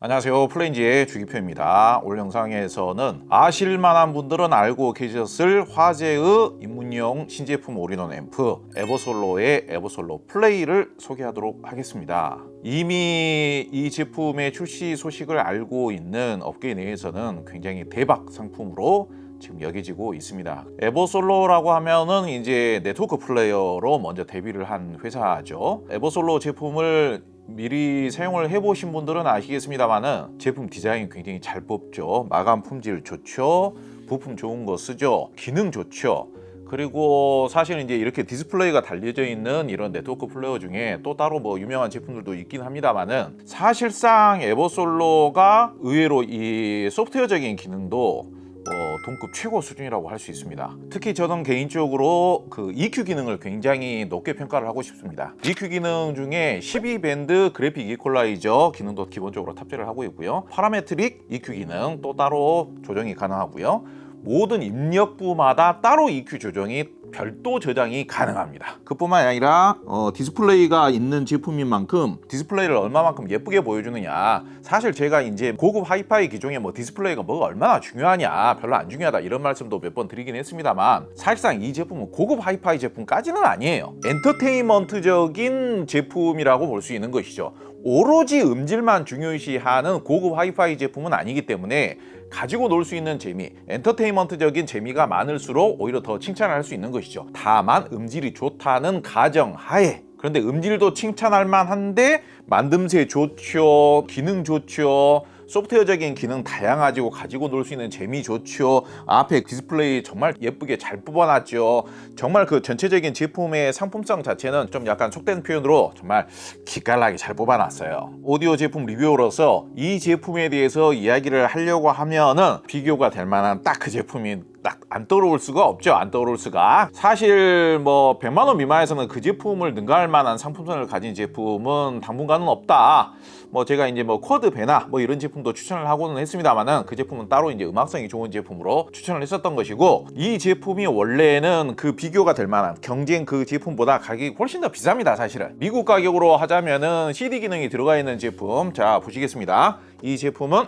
안녕하세요 플레인지의 주기표입니다 오늘 영상에서는 아실만한 분들은 알고 계셨을 화제의 입문용 신제품 올인원 앰프 에버솔로의 에버솔로 플레이를 소개하도록 하겠습니다 이미 이 제품의 출시 소식을 알고 있는 업계 내에서는 굉장히 대박 상품으로 지금 여겨지고 있습니다. 에버솔로라고 하면은 이제 네트워크 플레이어로 먼저 데뷔를 한 회사죠. 에버솔로 제품을 미리 사용을 해보신 분들은 아시겠습니다만은 제품 디자인 굉장히 잘 뽑죠. 마감 품질 좋죠. 부품 좋은 거 쓰죠. 기능 좋죠. 그리고 사실 이제 이렇게 디스플레이가 달려져 있는 이런 네트워크 플레이어 중에 또 따로 뭐 유명한 제품들도 있긴 합니다만은 사실상 에버솔로가 의외로 이 소프트웨어적인 기능도 어, 동급 최고 수준이라고 할 수 있습니다. 특히 저는 개인적으로 그 EQ 기능을 굉장히 높게 평가를 하고 싶습니다. EQ 기능 중에 12밴드 그래픽 이퀄라이저 기능도 기본적으로 탑재를 하고 있고요. 파라메트릭 EQ 기능 또 따로 조정이 가능하고요. 모든 입력부마다 따로 EQ 조정이 별도 저장이 가능합니다. 그뿐만 아니라 어, 디스플레이가 있는 제품인 만큼 디스플레이를 얼마만큼 예쁘게 보여주느냐. 사실 제가 이제 고급 하이파이 기종에 뭐 디스플레이가 뭐가 얼마나 중요하냐, 별로 안 중요하다 이런 말씀도 몇 번 드리긴 했습니다만 사실상 이 제품은 고급 하이파이 제품까지는 아니에요. 엔터테인먼트적인 제품이라고 볼 수 있는 것이죠. 오로지 음질만 중요시하는 고급 하이파이 제품은 아니기 때문에 가지고 놀 수 있는 재미, 엔터테인먼트적인 재미가 많을수록 오히려 더 칭찬을 할 수 있는 것이죠. 다만 음질이 좋다는 가정 하에 그런데 음질도 칭찬할 만한데 만듦새 좋죠, 기능 좋죠. 소프트웨어적인 기능 다양하지고 가지고 놀 수 있는 재미 좋죠. 앞에 디스플레이 정말 예쁘게 잘 뽑아놨죠. 정말 그 전체적인 제품의 상품성 자체는 좀 약간 속된 표현으로 정말 기깔나게 잘 뽑아놨어요. 오디오 제품 리뷰어로서 이 제품에 대해서 이야기를 하려고 하면은 비교가 될 만한 딱 그 제품이 딱안 떠오를 수가 없죠. 안 떠오를 수가. 사실 뭐 100만 원 미만에서는 그 제품을 능가할 만한 상품성을 가진 제품은 당분간은 없다. 뭐 제가 이제 뭐 쿼드 배나 뭐 이런 제품도 추천을 하고는 했습니다만은 그 제품은 따로 이제 음악성이 좋은 제품으로 추천을 했었던 것이고 이 제품이 원래는 그 비교가 될 만한 경쟁 그 제품보다 가격이 훨씬 더 비쌉니다 사실은 미국 가격으로 하자면은 CD 기능이 들어가 있는 제품 자 보시겠습니다 이 제품은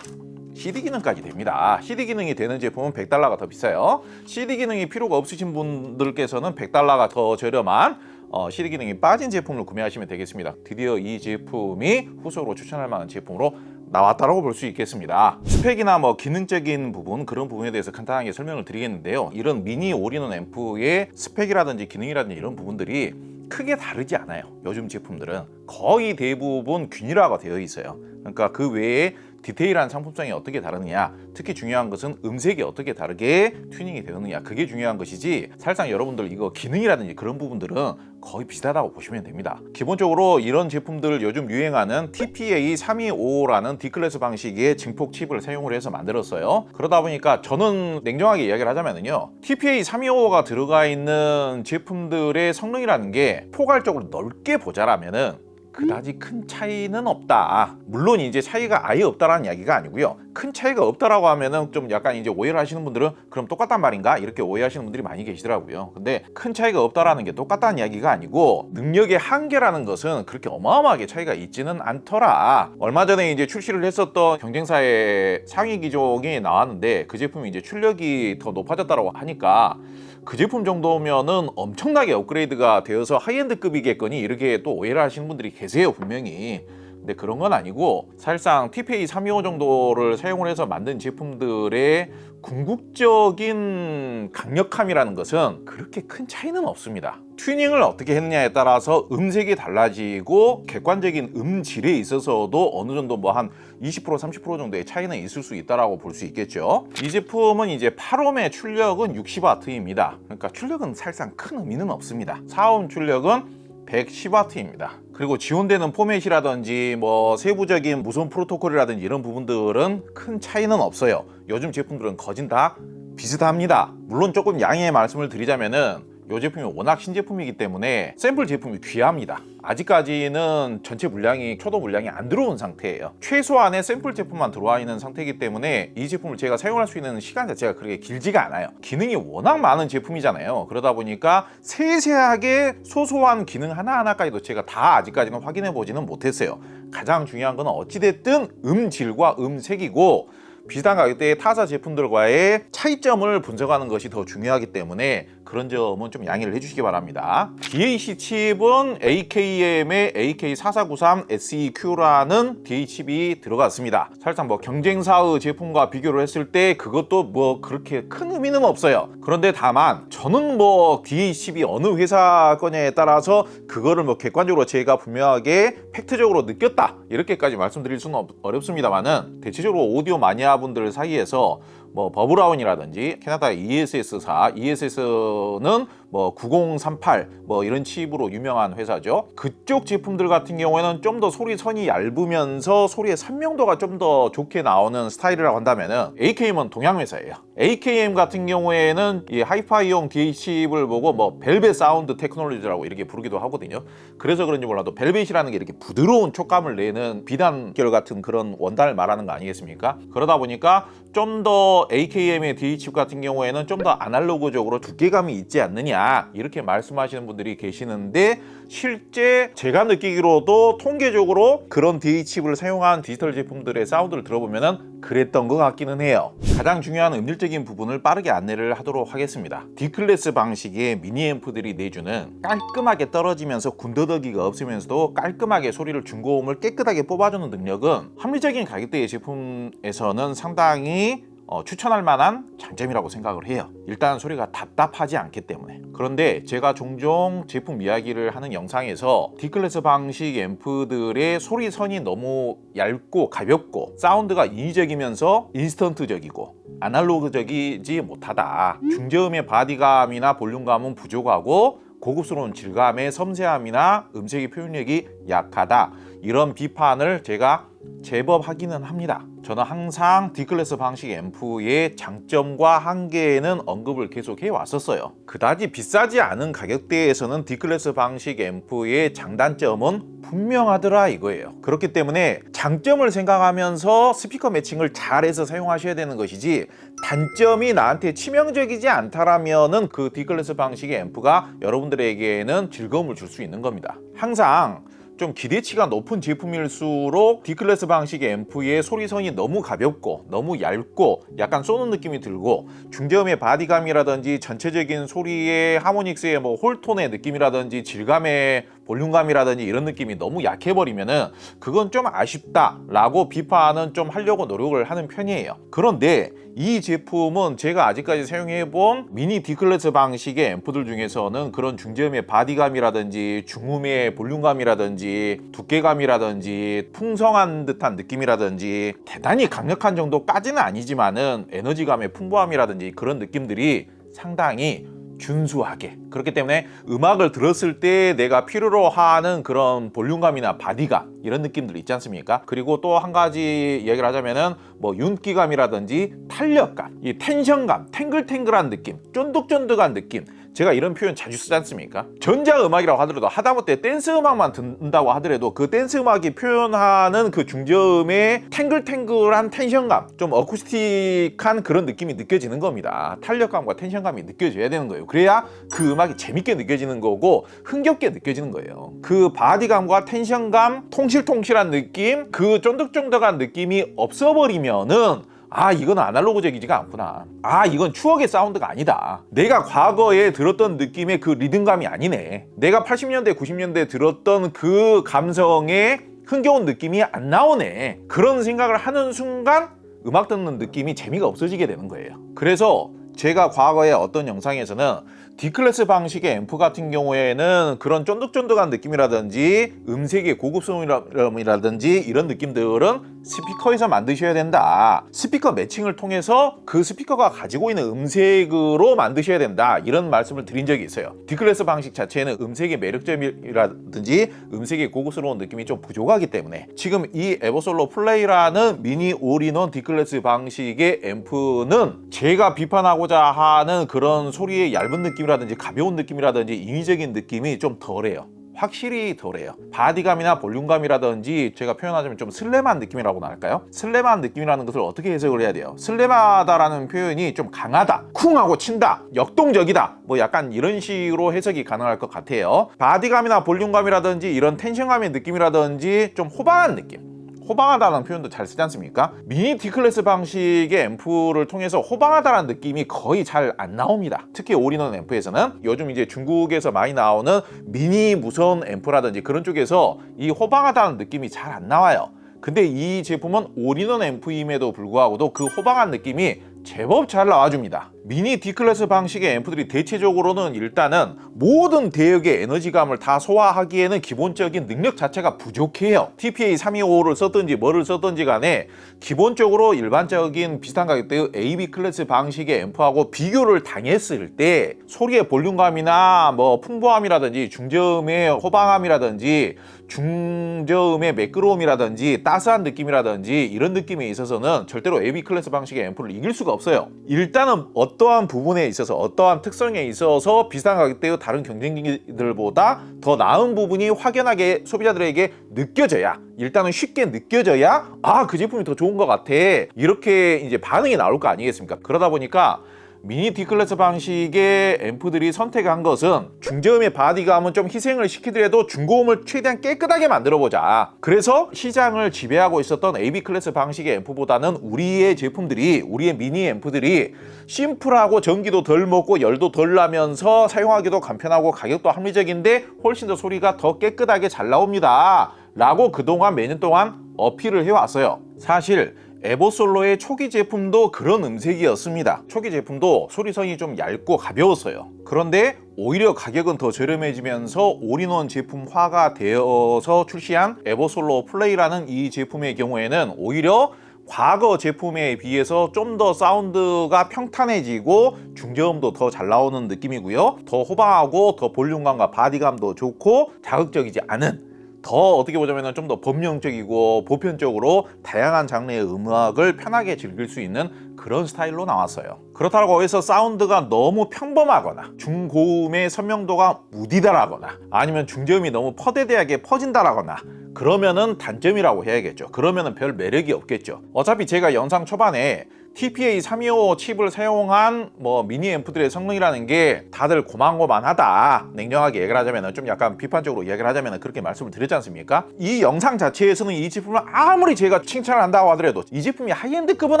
CD 기능까지 됩니다. CD 기능이 되는 제품은 100달러가 더 비싸요. CD 기능이 필요가 없으신 분들께서는 100달러가 더 저렴한 어, CD 기능이 빠진 제품을 구매하시면 되겠습니다. 드디어 이 제품이 후속으로 추천할 만한 제품으로 나왔다라고 볼 수 있겠습니다. 스펙이나 뭐 기능적인 부분 그런 부분에 대해서 간단하게 설명을 드리겠는데요. 이런 미니 올인원 앰프의 스펙이라든지 기능이라든지 이런 부분들이 크게 다르지 않아요. 요즘 제품들은 거의 대부분 균일화가 되어 있어요. 그러니까 그 외에 디테일한 상품성이 어떻게 다르느냐 특히 중요한 것은 음색이 어떻게 다르게 튜닝이 되느냐 그게 중요한 것이지 사실상 여러분들 이거 기능이라든지 그런 부분들은 거의 비슷하다고 보시면 됩니다. 기본적으로 이런 제품들 요즘 유행하는 TPA 325라는 D클래스 방식의 증폭 칩을 사용을 해서 만들었어요. 그러다 보니까 저는 냉정하게 이야기를 하자면요 TPA 325가 들어가 있는 제품들의 성능이라는 게 포괄적으로 넓게 보자라면은 그다지 큰 차이는 없다. 물론 이제 차이가 아예 없다라는 이야기가 아니고요. 큰 차이가 없다라고 하면은 좀 약간 이제 오해를 하시는 분들은 그럼 똑같단 말인가 이렇게 오해하시는 분들이 많이 계시더라고요. 근데 큰 차이가 없다라는 게 똑같다는 이야기가 아니고 능력의 한계라는 것은 그렇게 어마어마하게 차이가 있지는 않더라. 얼마 전에 이제 출시를 했었던 경쟁사의 상위 기종이 나왔는데 그 제품이 이제 출력이 더 높아졌다라고 하니까 그 제품 정도면은 엄청나게 업그레이드가 되어서 하이엔드급이겠거니 이렇게 또 오해를 하시는 분들이 계세요 분명히 근데 그런 건 아니고 사실상 TPA 325 정도를 사용을 해서 만든 제품들의 궁극적인 강력함이라는 것은 그렇게 큰 차이는 없습니다. 튜닝을 어떻게 했느냐에 따라서 음색이 달라지고 객관적인 음질에 있어서도 어느 정도 뭐 한 20% 30% 정도의 차이는 있을 수 있다라고 볼 수 있겠죠. 이 제품은 이제 8옴의 출력은 60W입니다. 그러니까 출력은 사실상 큰 의미는 없습니다. 4옴 출력은 110W입니다. 그리고 지원되는 포맷이라든지 뭐 세부적인 무선 프로토콜이라든지 이런 부분들은 큰 차이는 없어요. 요즘 제품들은 거진 다 비슷합니다. 물론 조금 양해의 말씀을 드리자면은 이 제품이 워낙 신제품이기 때문에 샘플 제품이 귀합니다. 아직까지는 전체 물량이 초도 물량이 안 들어온 상태예요. 최소한의 샘플 제품만 들어와 있는 상태이기 때문에 이 제품을 제가 사용할 수 있는 시간 자체가 그렇게 길지가 않아요. 기능이 워낙 많은 제품이잖아요. 그러다 보니까 세세하게 소소한 기능 하나하나까지도 제가 다 아직까지는 확인해 보지는 못했어요. 가장 중요한 건 어찌됐든 음질과 음색이고 비슷한 가격대의 타사 제품들과의 차이점을 분석하는 것이 더 중요하기 때문에 그런 점은 좀 양해를 해주시기 바랍니다. DAC 칩은 AKM의 AK4493 SEQ라는 DAC 칩이 들어갔습니다. 사실상 뭐 경쟁사의 제품과 비교를 했을 때 그것도 뭐 그렇게 큰 의미는 없어요. 그런데 다만 저는 뭐 DAC 칩이 어느 회사 거냐에 따라서 그거를 뭐 객관적으로 제가 분명하게 팩트적으로 느꼈다 이렇게까지 말씀드릴 수는 없- 어렵습니다만은 대체적으로 오디오 마니아 분들 사이에서 뭐 버브라운이라든지 캐나다 ESS사, ESS는 뭐 9038 뭐 이런 칩으로 유명한 회사죠. 그쪽 제품들 같은 경우에는 좀 더 소리 선이 얇으면서 소리의 선명도가 좀 더 좋게 나오는 스타일이라고 한다면은 AKM은 동양 회사예요. AKM 같은 경우에는 이 하이파이용 DA 칩을 보고 뭐 벨벳 사운드 테크놀로지라고 이렇게 부르기도 하거든요. 그래서 그런지 몰라도 벨벳이라는 게 이렇게 부드러운 촉감을 내는 비단결 같은 그런 원단을 말하는 거 아니겠습니까? 그러다 보니까 좀 더 AKM의 DA 칩 같은 경우에는 좀 더 아날로그적으로 두께감이 있지 않느냐 이렇게 말씀하시는 분들이 계시는데 실제 제가 느끼기로도 통계적으로 그런 DA 칩을 사용한 디지털 제품들의 사운드를 들어보면은 그랬던 것 같기는 해요. 가장 중요한 음질적인 부분을 빠르게 안내를 하도록 하겠습니다. D클래스 방식의 미니 앰프들이 내주는 깔끔하게 떨어지면서 군더더기가 없으면서도 깔끔하게 소리를 중고음을 깨끗하게 뽑아주는 능력은 합리적인 가격대의 제품에서는 상당히 어, 추천할 만한 장점이라고 생각을 해요. 일단 소리가 답답하지 않기 때문에. 그런데 제가 종종 제품 이야기를 하는 영상에서 D클래스 방식 앰프들의 소리선이 너무 얇고 가볍고 사운드가 인위적이면서 인스턴트적이고 아날로그적이지 못하다. 중저음의 바디감이나 볼륨감은 부족하고 고급스러운 질감의 섬세함이나 음색의 표현력이 약하다. 이런 비판을 제가 제법 하기는 합니다. 저는 항상 D클래스 방식 앰프의 장점과 한계에는 언급을 계속 해 왔었어요. 그다지 비싸지 않은 가격대에서는 D클래스 방식 앰프의 장단점은 분명하더라 이거예요. 그렇기 때문에 장점을 생각하면서 스피커 매칭을 잘해서 사용하셔야 되는 것이지 단점이 나한테 치명적이지 않다라면은 그 D클래스 방식의 앰프가 여러분들에게는 즐거움을 줄 수 있는 겁니다. 항상 좀 기대치가 높은 제품일수록 D클래스 방식의 앰프의 소리선이 너무 가볍고 너무 얇고 약간 쏘는 느낌이 들고 중저음의 바디감이라든지 전체적인 소리의 하모닉스의 뭐 홀톤의 느낌이라든지 질감의 볼륨감이라든지 이런 느낌이 너무 약해버리면은 그건 좀 아쉽다라고 비판은 좀 하려고 노력을 하는 편이에요. 그런데 이 제품은 제가 아직까지 사용해본 미니 D클래스 방식의 앰프들 중에서는 그런 중저음의 바디감이라든지 중음의 볼륨감이라든지 두께감이라든지 풍성한 듯한 느낌이라든지 대단히 강력한 정도까지는 아니지만은 에너지감의 풍부함이라든지 그런 느낌들이 상당히 준수하게 그렇기 때문에 음악을 들었을 때 내가 필요로 하는 그런 볼륨감이나 바디감 이런 느낌들 있지 않습니까? 그리고 또 한 가지 얘기를 하자면은 뭐 윤기감이라든지 탄력감, 이 텐션감, 탱글탱글한 느낌, 쫀득쫀득한 느낌 제가 이런 표현 자주 쓰지 않습니까? 전자 음악이라고 하더라도 하다못해 댄스 음악만 듣는다고 하더라도 그 댄스 음악이 표현하는 그 중저음의 탱글탱글한 텐션감, 좀 어쿠스틱한 그런 느낌이 느껴지는 겁니다. 탄력감과 텐션감이 느껴져야 되는 거예요. 그래야 그 음악이 재밌게 느껴지는 거고 흥겹게 느껴지는 거예요. 그 바디감과 텐션감, 통실통실한 느낌, 그 쫀득쫀득한 느낌이 없어버리면은 아 이건 아날로그적이지가 않구나. 아 이건 추억의 사운드가 아니다. 내가 과거에 들었던 느낌의 그 리듬감이 아니네. 내가 80년대 90년대 들었던 그 감성의 흥겨운 느낌이 안 나오네. 그런 생각을 하는 순간 음악 듣는 느낌이 재미가 없어지게 되는 거예요. 그래서 제가 과거에 어떤 영상에서는 D클래스 방식의 앰프 같은 경우에는 그런 쫀득쫀득한 느낌이라든지 음색의 고급스러움이라든지 이런 느낌들은 스피커에서 만드셔야 된다. 스피커 매칭을 통해서 그 스피커가 가지고 있는 음색으로 만드셔야 된다. 이런 말씀을 드린 적이 있어요. D클래스 방식 자체는 음색의 매력점이라든지 음색의 고급스러운 느낌이 좀 부족하기 때문에 지금 이 에버솔로 플레이라는 미니 올인원 D클래스 방식의 앰프는 제가 비판하고자 하는 그런 소리의 얇은 느낌 느낌이라든지 가벼운 느낌이라든지 인위적인 느낌이 좀 덜해요. 확실히 덜해요. 바디감이나 볼륨감이라든지 제가 표현하자면 좀 슬림한 느낌이라고나 할까요? 슬림한 느낌이라는 것을 어떻게 해석을 해야 돼요? 슬림하다라는 표현이 좀 강하다, 쿵하고 친다, 역동적이다, 뭐 약간 이런 식으로 해석이 가능할 것 같아요. 바디감이나 볼륨감이라든지 이런 텐션감의 느낌이라든지 좀 호방한 느낌. 호방하다는 표현도 잘 쓰지 않습니까? 미니 D클래스 방식의 앰프를 통해서 호방하다는 느낌이 거의 잘 안 나옵니다. 특히 올인원 앰프에서는 요즘 이제 중국에서 많이 나오는 미니 무선 앰프라든지 그런 쪽에서 이 호방하다는 느낌이 잘 안 나와요. 근데 이 제품은 올인원 앰프임에도 불구하고도 그 호방한 느낌이 제법 잘 나와줍니다. 미니 D클래스 방식의 앰프들이 대체적으로는 일단은 모든 대역의 에너지감을 다 소화하기에는 기본적인 능력 자체가 부족해요. TPA 325를 썼든지 뭐를 썼든지 간에 기본적으로 일반적인 비슷한 가격대의 AB 클래스 방식의 앰프하고 비교를 당했을 때 소리의 볼륨감이나 뭐 풍부함이라든지 중저음의 호방함이라든지 중저음의 매끄러움이라든지 따스한 느낌이라든지 이런 느낌에 있어서는 절대로 AB 클래스 방식의 앰프를 이길 수가 없어요. 일단은 어떠한 부분에 있어서 어떠한 특성에 있어서 비슷한 가격대의 다른 경쟁기들보다 더 나은 부분이 확연하게 소비자들에게 느껴져야 일단은 쉽게 느껴져야 아 그 제품이 더 좋은 것 같아 이렇게 이제 반응이 나올 거 아니겠습니까? 그러다 보니까 미니 D클래스 방식의 앰프들이 선택한 것은 중저음의 바디감은 좀 희생을 시키더라도 중고음을 최대한 깨끗하게 만들어 보자. 그래서 시장을 지배하고 있었던 AB 클래스 방식의 앰프보다는 우리의 제품들이 우리의 미니 앰프들이 심플하고 전기도 덜 먹고 열도 덜 나면서 사용하기도 간편하고 가격도 합리적인데 훨씬 더 소리가 더 깨끗하게 잘 나옵니다. 라고 그동안 몇 년 동안 어필을 해왔어요. 사실 에버솔로의 초기 제품도 그런 음색이었습니다. 초기 제품도 소리성이 좀 얇고 가벼웠어요. 그런데 오히려 가격은 더 저렴해지면서 올인원 제품화가 되어서 출시한 에버솔로 플레이라는 이 제품의 경우에는 오히려 과거 제품에 비해서 좀 더 사운드가 평탄해지고 중저음도 더 잘 나오는 느낌이고요. 더 호방하고 더 볼륨감과 바디감도 좋고 자극적이지 않은 더 어떻게 보자면 좀 더 범용적이고 보편적으로 다양한 장르의 음악을 편하게 즐길 수 있는 그런 스타일로 나왔어요. 그렇다고 해서 사운드가 너무 평범하거나 중고음의 선명도가 무디다라거나 아니면 중저음이 너무 퍼대대하게 퍼진다라거나 그러면은 단점이라고 해야겠죠. 그러면은 별 매력이 없겠죠. 어차피 제가 영상 초반에 TPA 325 칩을 사용한 뭐 미니 앰프들의 성능이라는 게 다들 고만고만하다. 냉정하게 얘기를 하자면 좀 약간 비판적으로 이야기를 하자면 그렇게 말씀을 드렸지 않습니까? 이 영상 자체에서는 이 제품을 아무리 제가 칭찬을 한다고 하더라도 이 제품이 하이엔드급은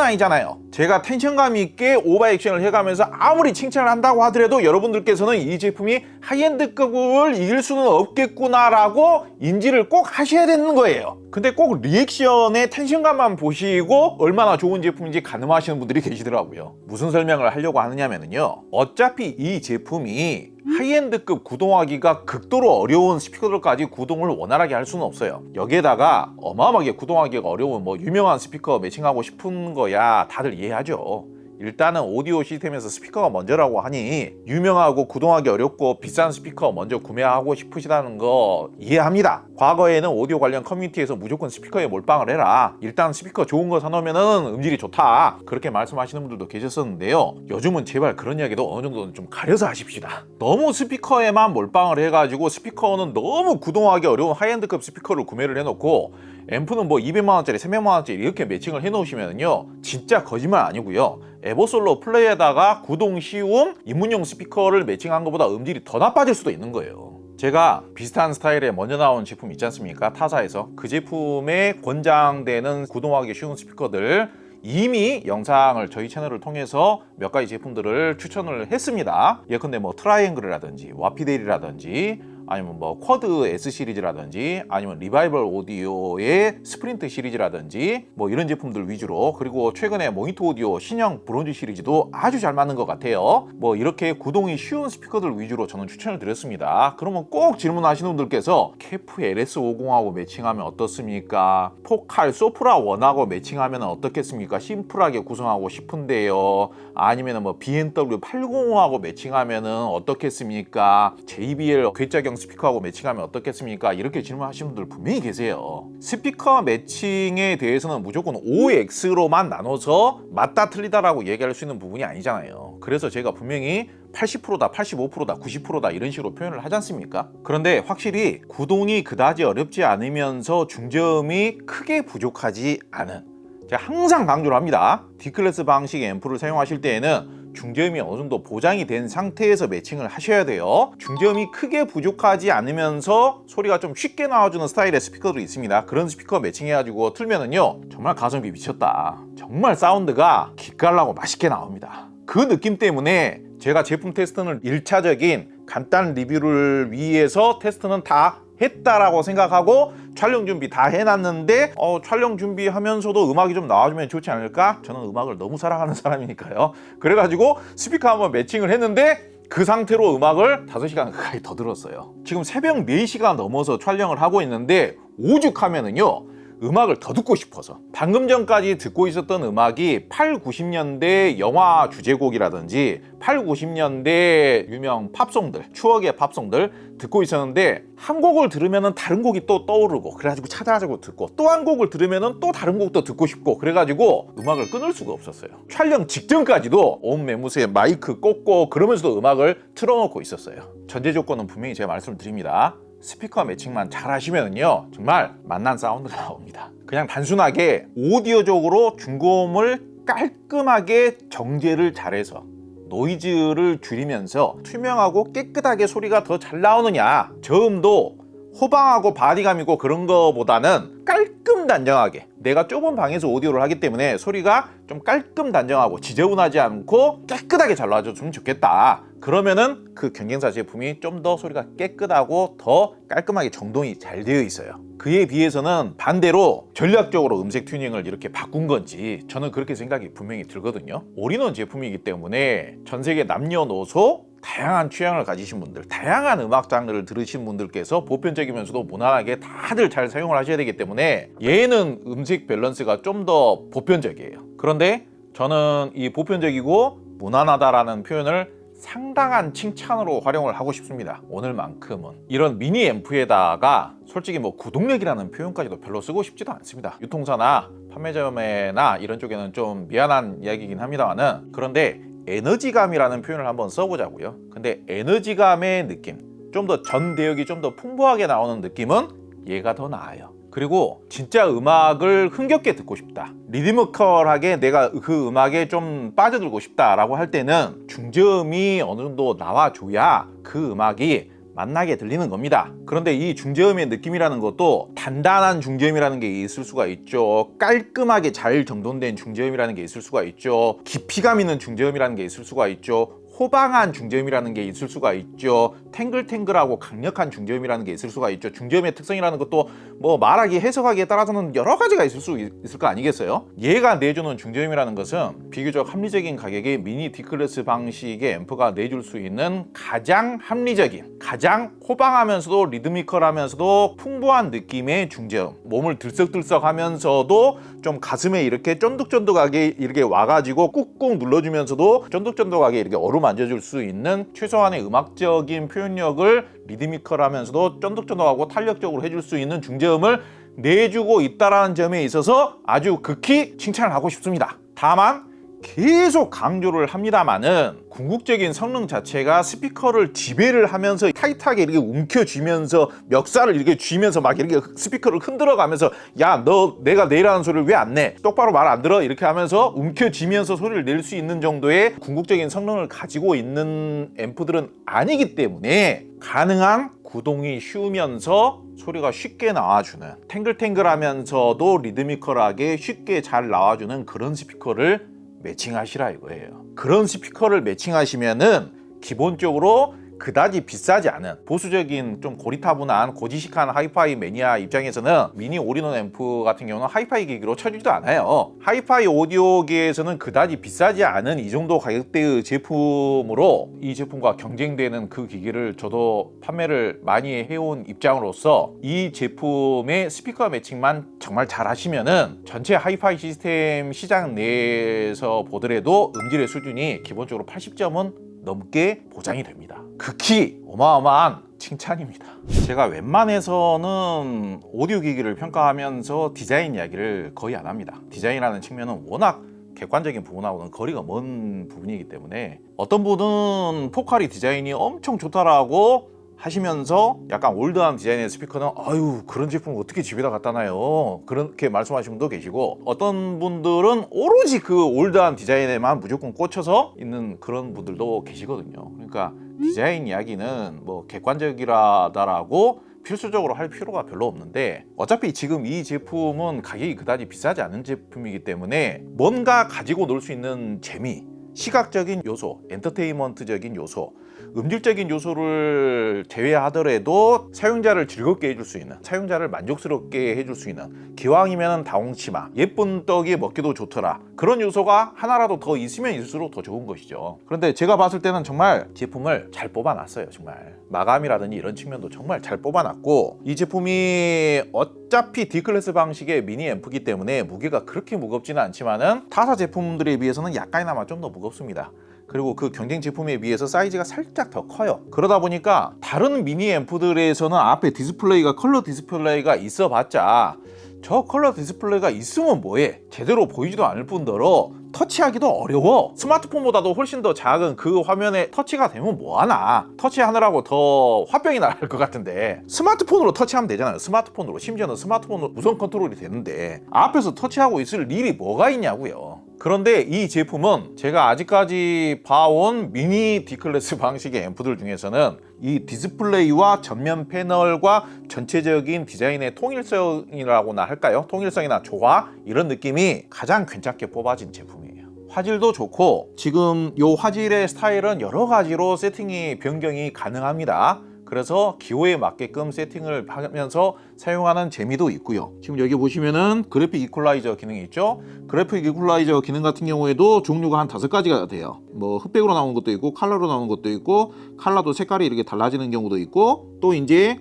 아니잖아요. 제가 텐션감 있게 오버 액션을 해가면서 아무리 칭찬을 한다고 하더라도 여러분들께서는 이 제품이 하이엔드급을 이길 수는 없겠구나라고 인지를 꼭 하셔야 되는 거예요. 근데 꼭 리액션의 텐션감만 보시고 얼마나 좋은 제품인지 가늠하 시는 분들이 계시더라고요. 무슨 설명을 하려고 하느냐면요. 어차피 이 제품이 하이엔드급 구동하기가 극도로 어려운 스피커들까지 구동을 원활하게 할 수는 없어요. 여기에다가 어마어마하게 구동하기가 어려운 뭐 유명한 스피커 매칭하고 싶은 거야 다들 이해하죠. 일단은 오디오 시스템에서 스피커가 먼저라고 하니 유명하고 구동하기 어렵고 비싼 스피커 먼저 구매하고 싶으시다는 거 이해합니다. 과거에는 오디오 관련 커뮤니티에서 무조건 스피커에 몰빵을 해라. 일단 스피커 좋은 거 사놓으면 음질이 좋다. 그렇게 말씀하시는 분들도 계셨었는데요. 요즘은 제발 그런 이야기도 어느 정도는 좀 가려서 하십시다. 너무 스피커에만 몰빵을 해가지고 스피커는 너무 구동하기 어려운 하이엔드급 스피커를 구매를 해놓고 앰프는 뭐 200만 원짜리, 300만 원짜리 이렇게 매칭을 해놓으시면요 진짜 거짓말 아니고요. 에버솔로 플레이에다가 구동 쉬운 입문용 스피커를 매칭한 것보다 음질이 더 나빠질 수도 있는 거예요. 제가 비슷한 스타일의 먼저 나온 제품 있지 않습니까? 타사에서 그 제품에 권장되는 구동하기 쉬운 스피커들 이미 영상을 저희 채널을 통해서 몇 가지 제품들을 추천을 했습니다. 예컨대 뭐 트라이앵글이라든지 와피델이라든지 아니면 뭐 쿼드 S 시리즈라든지 아니면 리바이벌 오디오의 스프린트 시리즈라든지 뭐 이런 제품들 위주로 그리고 최근에 모니터 오디오 신형 브론즈 시리즈도 아주 잘 맞는 것 같아요. 뭐 이렇게 구동이 쉬운 스피커들 위주로 저는 추천을 드렸습니다. 그러면 꼭 질문하시는 분들께서 캐프 LS50하고 매칭하면 어떻습니까? 포칼 소프라 원하고 매칭하면 어떻겠습니까? 심플하게 구성하고 싶은데요. 아니면 뭐 BMW 805하고 매칭하면 어떻겠습니까? JBL 괴짜경 스피커하고 매칭하면 어떻겠습니까? 이렇게 질문하시는 분들 분명히 계세요. 스피커 매칭에 대해서는 무조건 OX로만 나눠서 맞다 틀리다라고 얘기할 수 있는 부분이 아니잖아요. 그래서 제가 분명히 80%다, 85%다, 90%다 이런 식으로 표현을 하지 않습니까? 그런데 확실히 구동이 그다지 어렵지 않으면서 중저음이 크게 부족하지 않은 제가 항상 강조를 합니다. D클래스 방식의 앰프를 사용하실 때에는 중저음이 어느 정도 보장이 된 상태에서 매칭을 하셔야 돼요. 중저음이 크게 부족하지 않으면서 소리가 좀 쉽게 나와주는 스타일의 스피커들이 있습니다. 그런 스피커 매칭해가지고 틀면은요 정말 가성비 미쳤다. 정말 사운드가 기깔나고 맛있게 나옵니다. 그 느낌 때문에 제가 제품 테스트는 1차적인 간단 리뷰를 위해서 테스트는 다 했다라고 생각하고 촬영 준비 다 해놨는데 어, 촬영 준비하면서도 음악이 좀 나와주면 좋지 않을까? 저는 음악을 너무 사랑하는 사람이니까요. 그래가지고 스피커 한번 매칭을 했는데 그 상태로 음악을 5시간 가까이 더 들었어요. 지금 새벽 4시가 넘어서 촬영을 하고 있는데 오죽하면은요. 음악을 더 듣고 싶어서. 방금 전까지 듣고 있었던 음악이 8, 90년대 영화 주제곡이라든지 8, 90년대 유명 팝송들 추억의 팝송들 듣고 있었는데 한 곡을 들으면은 다른 곡이 또 떠오르고 그래가지고 찾아가지고 듣고 또 한 곡을 들으면은 또 다른 곡도 듣고 싶고 그래가지고 음악을 끊을 수가 없었어요. 촬영 직전까지도 온 매무새에 마이크 꽂고 그러면서도 음악을 틀어놓고 있었어요. 전제 조건은 분명히 제가 말씀을 드립니다 스피커 매칭만 잘 하시면요 정말 만난 사운드가 나옵니다. 그냥 단순하게 오디오적으로 중고음을 깔끔하게 정제를 잘해서 노이즈를 줄이면서 투명하고 깨끗하게 소리가 더 잘 나오느냐 저음도 호방하고 바디감이고 그런 거보다는 깔끔 단정하게. 내가 좁은 방에서 오디오를 하기 때문에 소리가 좀 깔끔 단정하고 지저분하지 않고 깨끗하게 잘 나와줬으면 좋겠다 그러면은 그 경쟁사 제품이 좀 더 소리가 깨끗하고 더 깔끔하게 정돈이 잘 되어 있어요 그에 비해서는 반대로 전략적으로 음색 튜닝을 이렇게 바꾼 건지 저는 그렇게 생각이 분명히 들거든요 올인원 제품이기 때문에 전 세계 남녀노소 다양한 취향을 가지신 분들, 다양한 음악 장르를 들으신 분들께서 보편적이면서도 무난하게 다들 잘 사용을 하셔야 되기 때문에 얘는 음색 밸런스가 좀 더 보편적이에요. 그런데 저는 이 보편적이고 무난하다라는 표현을 상당한 칭찬으로 활용을 하고 싶습니다. 오늘만큼은 이런 미니 앰프에다가 솔직히 뭐 구동력이라는 표현까지도 별로 쓰고 싶지도 않습니다. 유통사나 판매점에나 이런 쪽에는 좀 미안한 이야기이긴 합니다만은 그런데 에너지감이라는 표현을 한번 써보자고요. 근데 에너지감의 느낌, 좀 더 전 대역이 좀 더 풍부하게 나오는 느낌은 얘가 더 나아요. 그리고 진짜 음악을 흥겹게 듣고 싶다. 리드미컬하게 내가 그 음악에 좀 빠져들고 싶다라고 할 때는 중저음이 어느 정도 나와줘야 그 음악이 만나게 들리는 겁니다. 그런데 이 중저음의 느낌이라는 것도 단단한 중저음이라는 게 있을 수가 있죠. 깔끔하게 잘 정돈된 중저음이라는 게 있을 수가 있죠. 깊이감 있는 중저음이라는 게 있을 수가 있죠. 호방한 중저음이라는 게 있을 수가 있죠. 탱글탱글하고 강력한 중저음이라는 게 있을 수가 있죠. 중저음의 특성이라는 것도 뭐 말하기 해석하기에 따라서는 여러 가지가 있을 수 있- 있을 거 아니겠어요? 얘가 내주는 중저음이라는 것은 비교적 합리적인 가격에 미니 D클래스 방식의 앰프가 내줄 수 있는 가장 합리적인, 가장 호방하면서도 리드미컬하면서도 풍부한 느낌의 중저음. 몸을 들썩들썩하면서도 좀 가슴에 이렇게 쫀득쫀득하게 이렇게 와가지고 꾹꾹 눌러주면서도 쫀득쫀득하게 이렇게 어루만 져줄 수 있는 최소한의 음악적인 표현력을 리드미컬하면서도 쫀득쫀득하고 탄력적으로 해줄 수 있는 중저음을 내주고 있다라는 점에 있어서 아주 극히 칭찬을 하고 싶습니다. 다만 계속 강조를 합니다만은 궁극적인 성능 자체가 스피커를 지배를 하면서 타이트하게 이렇게 움켜쥐면서 멱살을 이렇게 쥐면서 막 이렇게 스피커를 흔들어가면서 야 너 내가 내일하는 소리를 왜 안 내? 똑바로 말 안 들어? 이렇게 하면서 움켜쥐면서 소리를 낼 수 있는 정도의 궁극적인 성능을 가지고 있는 앰프들은 아니기 때문에 가능한 구동이 쉬우면서 소리가 쉽게 나와주는 탱글탱글하면서도 리드미컬하게 쉽게 잘 나와주는 그런 스피커를 매칭하시라 이거예요. 그런 스피커를 매칭하시면은 기본적으로 그다지 비싸지 않은 보수적인 좀 고리타분한 고지식한 하이파이 매니아 입장에서는 미니 올인원 앰프 같은 경우는 하이파이 기기로 쳐주지도 않아요. 하이파이 오디오계에서는 그다지 비싸지 않은 이 정도 가격대의 제품으로 이 제품과 경쟁되는 그 기기를 저도 판매를 많이 해온 입장으로서 이 제품의 스피커 매칭만 정말 잘 하시면은 전체 하이파이 시스템 시장 내에서 보더라도 음질의 수준이 기본적으로 80점은 넘게 보장이 됩니다. 극히 어마어마한 칭찬입니다. 제가 웬만해서는 오디오 기기를 평가하면서 디자인 이야기를 거의 안 합니다. 디자인이라는 측면은 워낙 객관적인 부분하고는 거리가 먼 부분이기 때문에 어떤 분은 포카리 디자인이 엄청 좋다라고 하시면서 약간 올드한 디자인의 스피커는 아유 그런 제품 어떻게 집에다 갖다 놔요? 그렇게 말씀하시는 분도 계시고 어떤 분들은 오로지 그 올드한 디자인에만 무조건 꽂혀서 있는 그런 분들도 계시거든요. 그러니까 디자인 이야기는 뭐 객관적이라다라고 필수적으로 할 필요가 별로 없는데 어차피 지금 이 제품은 가격이 그다지 비싸지 않은 제품이기 때문에 뭔가 가지고 놀 수 있는 재미 시각적인 요소, 엔터테인먼트적인 요소, 음질적인 요소를 제외하더라도 사용자를 즐겁게 해줄 수 있는, 사용자를 만족스럽게 해줄 수 있는 기왕이면 다홍치마, 예쁜 떡이 먹기도 좋더라 그런 요소가 하나라도 더 있으면 있을수록 더 좋은 것이죠. 그런데 제가 봤을 때는 정말 제품을 잘 뽑아놨어요, 정말 마감이라든지 이런 측면도 정말 잘 뽑아놨고 이 제품이 어차피 D클래스 방식의 미니 앰프기 때문에 무게가 그렇게 무겁지는 않지만은 타사 제품들에 비해서는 약간이나마 좀 더 무겁습니다. 그리고 그 경쟁 제품에 비해서 사이즈가 살짝 더 커요. 그러다 보니까 다른 미니 앰프들에서는 앞에 디스플레이가 컬러 디스플레이가 있어 봤자 저 컬러 디스플레이가 있으면 뭐해? 제대로 보이지도 않을 뿐더러 터치하기도 어려워. 스마트폰보다도 훨씬 더 작은 그 화면에 터치가 되면 뭐하나? 터치하느라고 더 화병이 날 것 같은데 스마트폰으로 터치하면 되잖아요. 스마트폰으로 심지어는 스마트폰으로 무선 컨트롤이 되는데 앞에서 터치하고 있을 일이 뭐가 있냐고요. 그런데 이 제품은 제가 아직까지 봐온 미니 D클래스 방식의 앰프들 중에서는 이 디스플레이와 전면 패널과 전체적인 디자인의 통일성이라고나 할까요? 통일성이나 조화 이런 느낌이 가장 괜찮게 뽑아진 제품이에요. 화질도 좋고 지금 요 화질의 스타일은 여러 가지로 세팅이 변경이 가능합니다. 그래서 기호에 맞게끔 세팅을 하면서 사용하는 재미도 있고요. 지금 여기 보시면은 그래픽 이퀄라이저 기능이 있죠. 그래픽 이퀄라이저 기능 같은 경우에도 종류가 한 다섯 가지가 돼요. 뭐 흑백으로 나오는 것도 있고 컬러로 나오는 것도 있고 컬러도 색깔이 이렇게 달라지는 경우도 있고 또 이제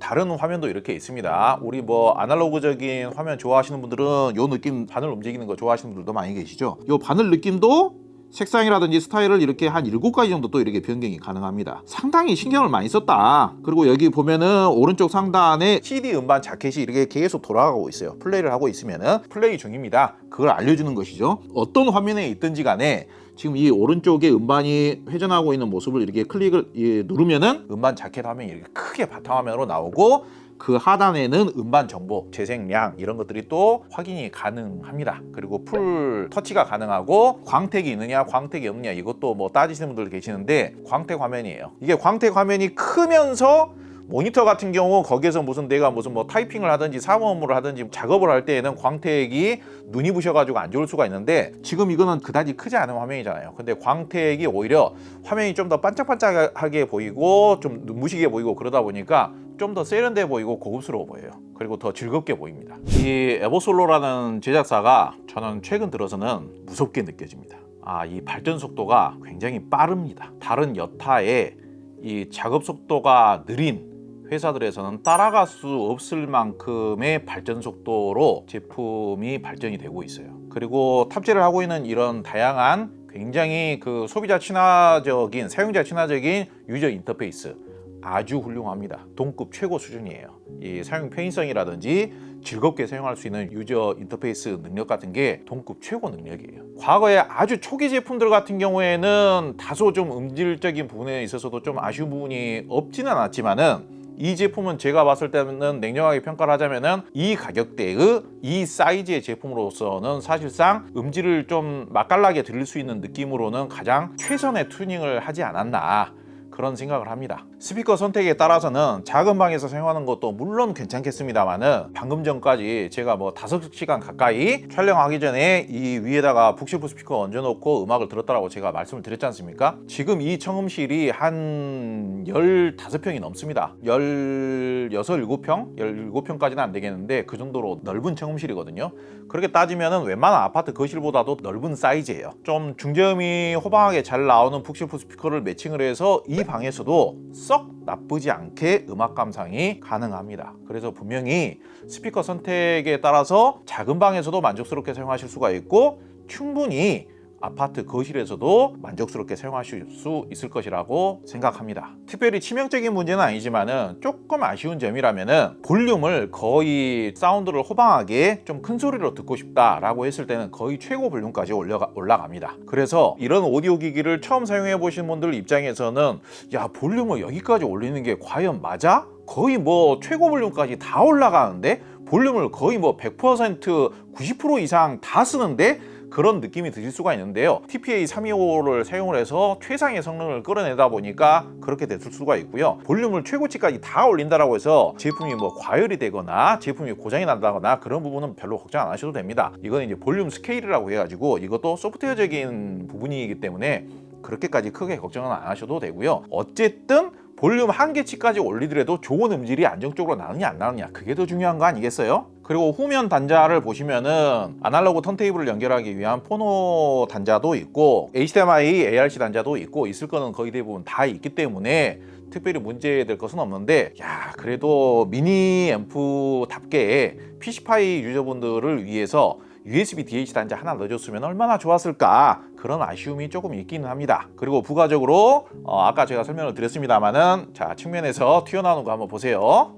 다른 화면도 이렇게 있습니다. 우리 뭐 아날로그적인 화면 좋아하시는 분들은 요 느낌 바늘 움직이는 거 좋아하시는 분들도 많이 계시죠. 요 바늘 느낌도 색상이라든지 스타일을 이렇게 한 일곱 가지 정도 또 이렇게 변경이 가능합니다. 상당히 신경을 많이 썼다. 그리고 여기 보면은 오른쪽 상단에 CD 음반 자켓이 이렇게 계속 돌아가고 있어요. 플레이를 하고 있으면은 플레이 중입니다. 그걸 알려주는 것이죠. 어떤 화면에 있든지 간에 지금 이 오른쪽에 음반이 회전하고 있는 모습을 이렇게 클릭을 예, 누르면은 음반 자켓 화면이 이렇게 크게 바탕화면으로 나오고 그 하단에는 음반 정보, 재생량 이런 것들이 또 확인이 가능합니다. 그리고 풀 터치가 가능하고 광택이 있느냐, 광택이 없느냐 이것도 뭐 따지시는 분들 계시는데 광택 화면이에요. 이게 광택 화면이 크면서 모니터 같은 경우 거기에서 무슨 내가 무슨 뭐 타이핑을 하든지 사무 업무를 하든지 작업을 할 때에는 광택이 눈이 부셔가지고 안 좋을 수가 있는데 지금 이거는 그다지 크지 않은 화면이잖아요. 근데 광택이 오히려 화면이 좀 더 반짝반짝하게 보이고 좀 눈부시게 보이고 그러다 보니까 좀 더 세련돼 보이고 고급스러워 보여요. 그리고 더 즐겁게 보입니다. 이 에버솔로라는 제작사가 저는 최근 들어서는 무섭게 느껴집니다. 아, 이 발전 속도가 굉장히 빠릅니다. 다른 여타의 이 작업 속도가 느린 회사들에서는 따라갈 수 없을 만큼의 발전 속도로 제품이 발전이 되고 있어요. 그리고 탑재를 하고 있는 이런 다양한 굉장히 그 소비자 친화적인 사용자 친화적인 유저 인터페이스 아주 훌륭합니다. 동급 최고 수준이에요. 이 사용 편의성이라든지 즐겁게 사용할 수 있는 유저 인터페이스 능력 같은 게 동급 최고 능력이에요. 과거에 아주 초기 제품들 같은 경우에는 다소 좀 음질적인 부분에 있어서도 좀 아쉬운 부분이 없지는 않았지만은 이 제품은 제가 봤을 때는 냉정하게 평가를 하자면은 이 가격대의 이 사이즈의 제품으로서는 사실상 음질을 좀 맛깔나게 들릴 수 있는 느낌으로는 가장 최선의 튜닝을 하지 않았나 그런 생각을 합니다. 스피커 선택에 따라서는 작은 방에서 사용하는 것도 물론 괜찮겠습니다만은 방금 전까지 제가 뭐 다섯 시간 가까이 촬영하기 전에 이 위에다가 북시프 스피커 얹어놓고 음악을 들었다라고 제가 말씀을 드렸지 않습니까? 지금 이 청음실이 한 15평이 넘습니다. 16, 17평? 17평까지는 안 되겠는데 그 정도로 넓은 청음실이거든요. 그렇게 따지면은 웬만한 아파트 거실보다도 넓은 사이즈예요. 좀 중저음이 호방하게 잘 나오는 북시프 스피커를 매칭을 해서 이 방에서도 썩 나쁘지 않게 음악 감상이 가능합니다. 그래서 분명히 스피커 선택에 따라서 작은 방에서도 만족스럽게 사용하실 수가 있고 충분히 아파트 거실에서도 만족스럽게 사용하실 수 있을 것이라고 생각합니다. 특별히 치명적인 문제는 아니지만은 조금 아쉬운 점이라면은 볼륨을 거의 사운드를 호방하게 좀 큰 소리로 듣고 싶다라고 했을 때는 거의 최고 볼륨까지 올라가, 올라갑니다. 그래서 이런 오디오 기기를 처음 사용해 보신 분들 입장에서는 야 볼륨을 여기까지 올리는 게 과연 맞아? 거의 뭐 최고 볼륨까지 다 올라가는데 볼륨을 거의 뭐 100% 90% 이상 다 쓰는데 그런 느낌이 드실 수가 있는데요. TPA 325를 사용을 해서 최상의 성능을 끌어내다 보니까 그렇게 됐을 수가 있고요. 볼륨을 최고치까지 다 올린다라고 해서 제품이 뭐 과열이 되거나 제품이 고장이 난다거나 그런 부분은 별로 걱정 안 하셔도 됩니다. 이거는 이제 볼륨 스케일이라고 해가지고 이것도 소프트웨어적인 부분이기 때문에 그렇게까지 크게 걱정은 안 하셔도 되고요. 어쨌든 볼륨 한계치까지 올리더라도 좋은 음질이 안정적으로 나느냐 안 나느냐 그게 더 중요한 거 아니겠어요? 그리고 후면 단자를 보시면은 아날로그 턴테이블을 연결하기 위한 포노 단자도 있고 HDMI, ARC 단자도 있고 있을 거는 거의 대부분 다 있기 때문에 특별히 문제될 것은 없는데 야 그래도 미니 앰프답게 PC파이 유저분들을 위해서 USB DH 단자 하나 넣어줬으면 얼마나 좋았을까 그런 아쉬움이 조금 있기는 합니다. 그리고 부가적으로 어, 아까 제가 설명을 드렸습니다만은 자 측면에서 튀어나오는 거 한번 보세요.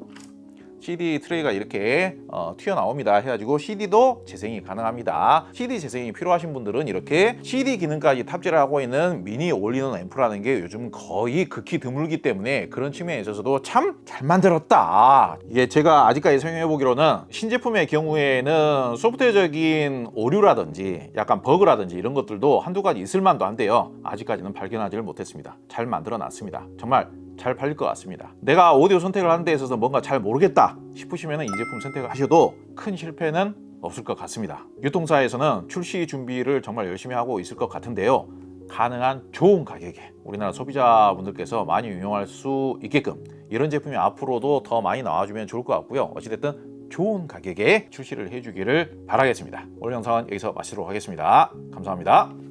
CD 트레이가 이렇게 어, 튀어나옵니다 해가지고 CD도 재생이 가능합니다. CD 재생이 필요하신 분들은 이렇게 CD 기능까지 탑재를 하고 있는 미니 올리는 앰프라는 게 요즘 거의 극히 드물기 때문에 그런 측면에 있어서도 참 잘 만들었다. 이게 제가 아직까지 사용해 보기로는 신제품의 경우에는 소프트웨어적인 오류라든지 약간 버그라든지 이런 것들도 한두 가지 있을 만도 한데요. 아직까지는 발견하지를 못했습니다. 잘 만들어 놨습니다. 정말 잘 팔릴 것 같습니다. 내가 오디오 선택을 하는 데 있어서 뭔가 잘 모르겠다 싶으시면 이 제품 선택을 하셔도 큰 실패는 없을 것 같습니다. 유통사에서는 출시 준비를 정말 열심히 하고 있을 것 같은데요. 가능한 좋은 가격에 우리나라 소비자분들께서 많이 이용할 수 있게끔 이런 제품이 앞으로도 더 많이 나와주면 좋을 것 같고요. 어찌됐든 좋은 가격에 출시를 해주기를 바라겠습니다. 오늘 영상은 여기서 마치도록 하겠습니다. 감사합니다.